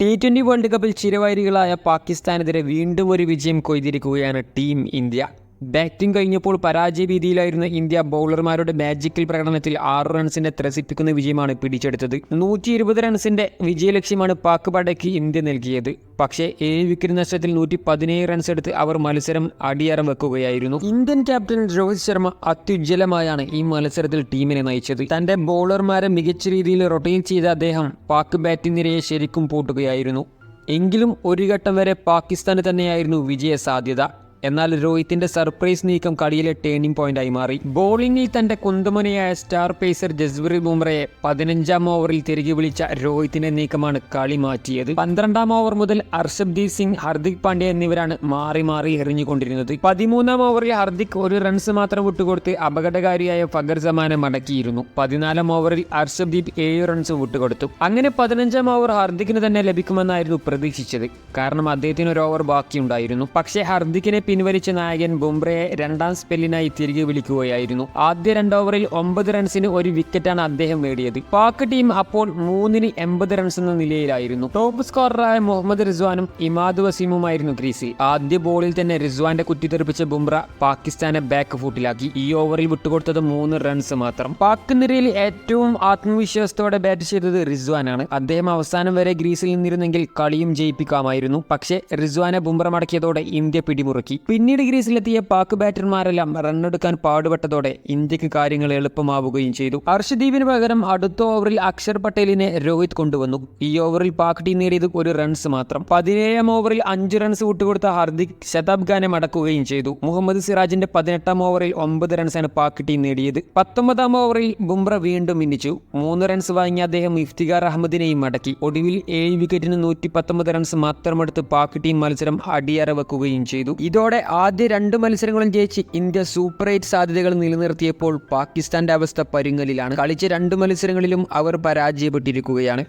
T twenty world കപ്പിൽ ചിരവൈരികളായ പാകിസ്ഥാനെതിരെ വീണ്ടും ഒരു വിജയം കൊയ്തിരിക്കുകയാണ് ടീം ഇന്ത്യ. ബാറ്റിംഗ് കഴിഞ്ഞപ്പോൾ പരാജയ ഭീതിയിലായിരുന്ന ഇന്ത്യ ബൗളർമാരുടെ മാജിക്കൽ പ്രകടനത്തിൽ ആറ് റൺസിന്റെ ത്രസിപ്പിക്കുന്ന വിജയമാണ് പിടിച്ചെടുത്തത്. നൂറ്റി ഇരുപത് റൺസിന്റെ വിജയലക്ഷ്യമാണ് പാക് പടയ്ക്ക് ഇന്ത്യ നൽകിയത്. പക്ഷേ ഏഴ് വിക്കറ്റ് നഷ്ടത്തിൽ നൂറ്റി പതിനേഴ് റൺസ് എടുത്ത് അവർ മത്സരം അടിയറം വെക്കുകയായിരുന്നു. ഇന്ത്യൻ ക്യാപ്റ്റൻ രോഹിത് ശർമ്മ അത്യുജ്വലമായാണ് ഈ മത്സരത്തിൽ ടീമിനെ നയിച്ചത്. തന്റെ ബൗളർമാരെ മികച്ച രീതിയിൽ റൊട്ടേറ്റ് ചെയ്ത അദ്ദേഹം പാക് ബാറ്റിംഗ് നിരയെ ശരിക്കും പൂട്ടുകയായിരുന്നു. എങ്കിലും ഒരു ഘട്ടം വരെ പാകിസ്ഥാന് തന്നെയായിരുന്നു വിജയ സാധ്യത എന്നാൽ രോഹിത്തിന്റെ സർപ്രൈസ് നീക്കം കളിയിലെ ടേണിംഗ് പോയിന്റായി മാറി. ബോളിംഗിൽ തന്റെ കുന്തമുനയായ സ്റ്റാർ പേസർ ജസ്പ്രീത് ബുംറയെ പതിനഞ്ചാം ഓവറിൽ തിരികെ വിളിച്ച രോഹിത്തിന്റെ നീക്കമാണ് കളി മാറ്റിയത്. പന്ത്രണ്ടാം ഓവർ മുതൽ അർഷബ്ദീപ് സിംഗ് ഹർദിക് പാണ്ഡ്യ എന്നിവരാണ് മാറി മാറി എറിഞ്ഞുകൊണ്ടിരുന്നത്. പതിമൂന്നാം ഓവറിൽ ഹർദിക് ഒരു റൺസ് മാത്രം വിട്ടുകൊടുത്ത് അപകടകാരിയായ ഫഗർ സമാനെ മടക്കിയിരുന്നു. പതിനാലാം ഓവറിൽ അർഷബ്ദീപ് ഏഴ് റൺസ് വിട്ടുകൊടുത്തു. അങ്ങനെ പതിനഞ്ചാം ഓവർ ഹർദിക്കിന് തന്നെ ലഭിക്കുമെന്നായിരുന്നു പ്രതീക്ഷിച്ചത്. കാരണം അദ്ദേഹത്തിന് ഒരു ഓവർ ബാക്കിയുണ്ടായിരുന്നു. പക്ഷേ ഹർദിക്കിനെ പിൻവലിച്ച നായകൻ ബുംറയെ രണ്ടാം സ്പെല്ലിനായി തിരികെ വിളിക്കുകയായിരുന്നു. ആദ്യ രണ്ട് ഓവറിൽ ഒമ്പത് റൺസിന് ഒരു വിക്കറ്റാണ് അദ്ദേഹം നേടിയത്. പാക് ടീം അപ്പോൾ മൂന്നിന് എൺപത് റൺസ് എന്ന നിലയിലായിരുന്നു. ടോപ്പ് സ്കോററായ മുഹമ്മദ് റിസ്വാനും ഇമാദ് വസീമുമായിരുന്നു ക്രീസിൽ ആദ്യ ബോളിൽ തന്നെ റിസ്വാന്റെ കുറ്റിത്തെറിപ്പിച്ച ബുംറ പാകിസ്ഥാനെ ബാക്ക് ഫൂട്ടിലാക്കി ഈ ഓവറിൽ വിട്ടുകൊടുത്തത് മൂന്ന് റൺസ് മാത്രം. പാക് നിരയിൽ ഏറ്റവും ആത്മവിശ്വാസത്തോടെ ബാറ്റ് ചെയ്തത് റിസ്വാനാണ്. അദ്ദേഹം അവസാനം വരെ ഗ്രീസിൽ നിന്നിരുന്നെങ്കിൽ കളിയും ജയിപ്പിക്കാമായിരുന്നു. പക്ഷേ റിസ്വാനെ ബുംറ മടക്കിയതോടെ ഇന്ത്യ പിടിമുറുക്കി. പിന്നീട് ഗ്രീസിലെത്തിയ പാക് ബാറ്റർമാരെല്ലാം റണ്ണെടുക്കാൻ പാടുപെട്ടതോടെ ഇന്ത്യയ്ക്ക് കാര്യങ്ങൾ എളുപ്പമാവുകയും ചെയ്തു. ഹർഷദീപിന് പകരം അടുത്ത ഓവറിൽ അക്ഷർ പട്ടേലിനെ രോഹിത് കൊണ്ടുവന്നു. ഈ ഓവറിൽ പാക് ടീം നേടിയത് ഒരു റൺസ് മാത്രം. പതിനേഴാം ഓവറിൽ അഞ്ച് റൺസ് വിട്ടുകൊടുത്ത ഹാർദിക് ശതാബ് ഖാനെ മടക്കുകയും ചെയ്തു. മുഹമ്മദ് സിറാജിന്റെ പതിനെട്ടാം ഓവറിൽ ഒമ്പത് റൺസാണ് പാക് ടീം നേടിയത്. പത്തൊമ്പതാം ഓവറിൽ ബുംറ വീണ്ടും മിന്നിച്ചു. മൂന്ന് റൺസ് വാങ്ങിയ അദ്ദേഹം ഇഫ്തിഖാർ അഹമ്മദിനെയും മടക്കി. ഒടുവിൽ ഏഴ് വിക്കറ്റിന് നൂറ്റി പത്തൊമ്പത് റൺസ് മാത്രമെടുത്ത് പാക് ടീം മത്സരം അടിയറ വെക്കുകയും ചെയ്തു ഇതോടെ ആദ്യ രണ്ട് മത്സരങ്ങളും ജയിച്ച് ഇന്ത്യ സൂപ്പർ എയ്റ്റ് സാധ്യതകൾ നിലനിർത്തിയപ്പോൾ പാകിസ്ഥാന്റെ അവസ്ഥ പരുങ്ങലിലാണ്. കളിച്ച രണ്ട് മത്സരങ്ങളിലും അവർ പരാജയപ്പെട്ടിരിക്കുകയാണ്.